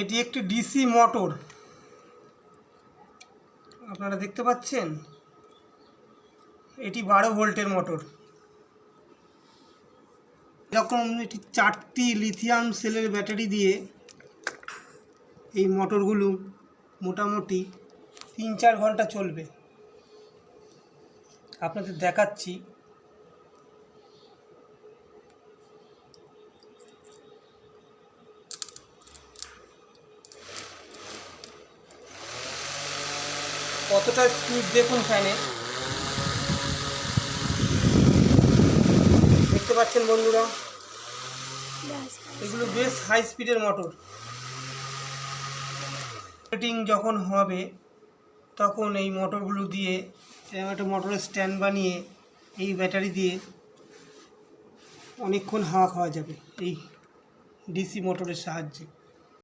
এটি একটি DC motor আপনারা দেখতে পাচ্ছেন? এটি বারো ভোল্টের মোটর এরকম এটি চারটি লিথিয়াম সেলের ব্যাটারি দিয়ে এই মোটরগুলো মোটামুটি তিন চার ঘণ্টা চলবে। আপনাদের দেখাচ্ছি কতটা স্পিড দেখুন ফ্যানে দেখতে পাচ্ছেন বন্ধুরা? এগুলো বেশ হাই স্পিডের মোটর অপারেটিং যখন হবে, তখন এই মোটরগুলো দিয়ে একটা মোটরের স্ট্যান্ড বানিয়ে, এই ব্যাটারি দিয়ে অনেকক্ষণ হাওয়া খাওয়া যাবে, এই ডিসি মোটরের সাহায্যে।